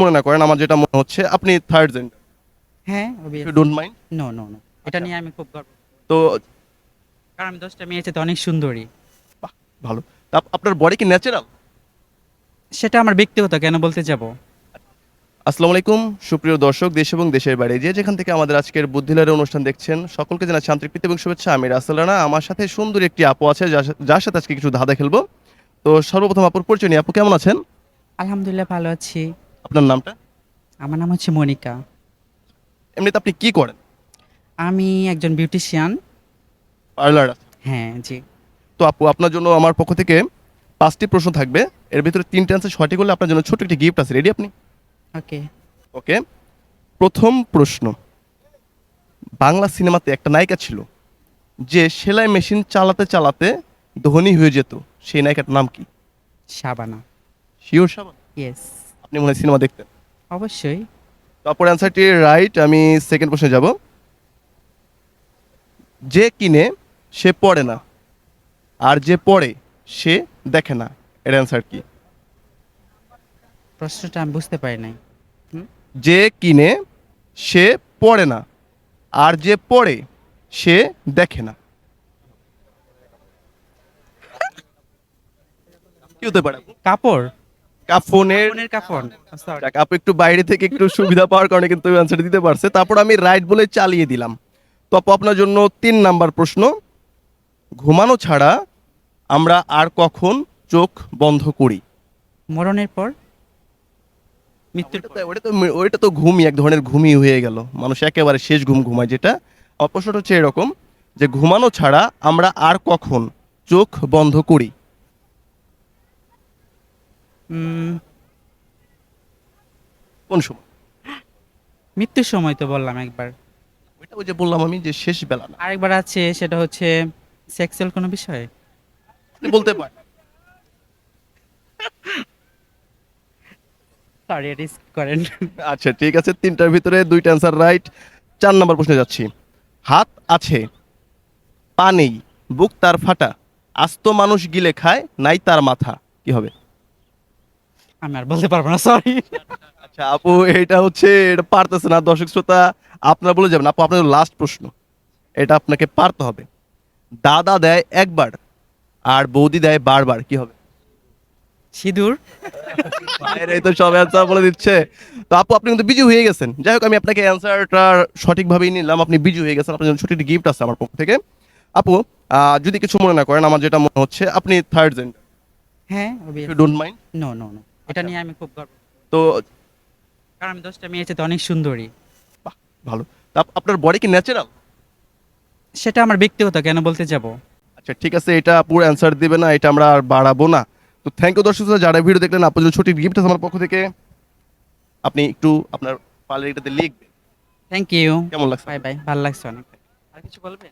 মনে না করেন আমার যেটা মনে হচ্ছে আপনি থার্ড জেন্ডার হ্যাঁ you don't mind no no no এটা নিয়ে আমি খুব গর্ব। তো কারণ আমি দশটা মেয়ে চেয়ে অনেক সুন্দরী। বাহ, ভালো। তা আপনার বডি কি ন্যাচারাল সেটা আমার ব্যক্তিগত কেন বলতে যাব? আসসালামু আলাইকুম সুপ্রিয় দর্শক দেশ এবং দেশের বাইরে। যে যেখান থেকে আমাদের আজকের বুদ্ধিলারের অনুষ্ঠান দেখছেন সকলকে জানাচ্ছি আন্তরিক প্রীতি এবং শুভেচ্ছা। আমি রাসেল রানা আমার সাথে সুন্দর একটি আপু আছে যার যার সাথে আজকে কিছু ধাঁধা খেলব। তো সর্বপ্রথম আপুর পরিচয় নিয়ে আপু কেমন আছেন? আলহামদুলিল্লাহ ভালো আছি। আপনার নামটা? আমার নাম হচ্ছে মনিকা। এমনিতে আপনি কি করেন? আমি একজন বিউটিশিয়ান পার্লার হ্যাঁ জি। তো আপু আপনার জন্য আমার পক্ষ থেকে পাঁচটি প্রশ্ন থাকবে। এর ভিতরে তিনটে আনসার সঠিক হলে আপনার জন্য ছোট একটি গিফট আছে। রেডি আপনি? ওকে। ওকে। প্রথম প্রশ্ন। বাংলা সিনেমাতে একটা নায়িকা ছিল যে সেলাই মেশিন চালাতে চালাতে ধনী হয়ে যেত। সেই নায়িকার নাম কি? শাবানা। শিওর শাবানা? ইয়েস আপনি মনে হয় সিনেমা দেখতেন। অবশ্যই। তারপর অ্যান্সারটি রাইট আমি সেকেন্ড প্রশ্নে যাব। যে কিনে সে পড়ে না। আর যে পড়ে সে দেখে না। এর অ্যান্সার কি? প্রশ্নটা আমি বুঝতে পারি নাই। যে কিনে সে পড়ে না। আর যে পড়ে সে দেখে না। কি হতে পারে? কাপড়? কাফনের সরি যাক, আপু একটু বাইরে থেকে একটু সুবিধা পাওয়ার কারণে কিন্তু অ্যান্সার দিতে পারছে। তারপর আমি রাইট বলে চালিয়ে দিলাম। তো আপু আপনার জন্য তিন নাম্বার প্রশ্ন। ঘুমানো ছাড়া আমরা আর কখন চোখ বন্ধ করি? মরণের পর? মৃত্যুর ওটা তো- ওটা তো ওইটা তো ঘুমই এক ধরনের ঘুমই হয়ে গেল। মানুষ একেবারে শেষ ঘুম ঘুমায় যেটা। আমার হচ্ছে এরকম যে ঘুমানো ছাড়া আমরা আর কখন চোখ বন্ধ করি? কোন সময়? মৃত্যুর সময় তো বললাম একবার। ওইটা ওই যে বললাম আমি যে শেষ বেলা না। আরেকবার আছে সেটা হচ্ছে সেক্সুয়াল কোনো বিষয়? আপনি বলতে পারেন। সরি skip করেন। আচ্ছা ঠিক আছে তিনটার ভিতরে দুইটা অ্যান্সার রাইট চার নাম্বার প্রশ্নে যাচ্ছি। হাত আছে পা নেই বুক তার ফাটা আস্ত মানুষ গিলে খায় নাই তার মাথা। কি হবে? আমি আর বলতে পারব না সরি আচ্ছা আপু এটা হচ্ছে এটা পারতেছে না দর্শক শ্রোতা আপনারা বলে যাবেন আপু আপনার লাস্ট প্রশ্ন। এটা আপনাকে পারতে হবে। দাদা দেয় একবার আর বৌদি দেয় বারবার কি হবে? সিঁদুর। বাইরে তো সব অ্যান্সার বলে দিচ্ছে। তো আপু আপনি কিন্তু বিজু হয়ে গেছেন। যাই হোক আমি আপনাকে অ্যান্সারটা সঠিকভাবেই নিলাম। আপনি বিজু হয়ে গেছেন। আপনার জন্য ছোট গিফট আছে আমার পক্ষ থেকে। আপু যদি কিছু মনে না করেন আমার যেটা মনে হচ্ছে আপনি থার্ড জেন্ডার হ্যাঁ don't mind no no no এটা নিয়ে আমি খুব গর্ব। তো কারণ আমি দশটা মেয়ে চেয়ে অনেক সুন্দরী। বাহ, ভালো। তা আপ- আপনার বডি কি ন্যাচারাল সেটা আমার ব্যক্তিগত কেন বলতে যাব? আচ্ছা ঠিক আছে এটা পুরো অ্যান্সার দিবে না এটা আমরা আর বাড়াবো না। তো থ্যাংক ইউ দর্শক শ্রোতা, যারা ভিডিও দেখলেন আপনার জন্য ছোট গিফট আছে আমার পক্ষ থেকে। আপনি একটু আপনার পার্লার এটাতে লিখবেন। থ্যাংক ইউ কেমন লাগছে? বাই বাই ভালো লাগছে অনেক। আর কিছু বলবেন?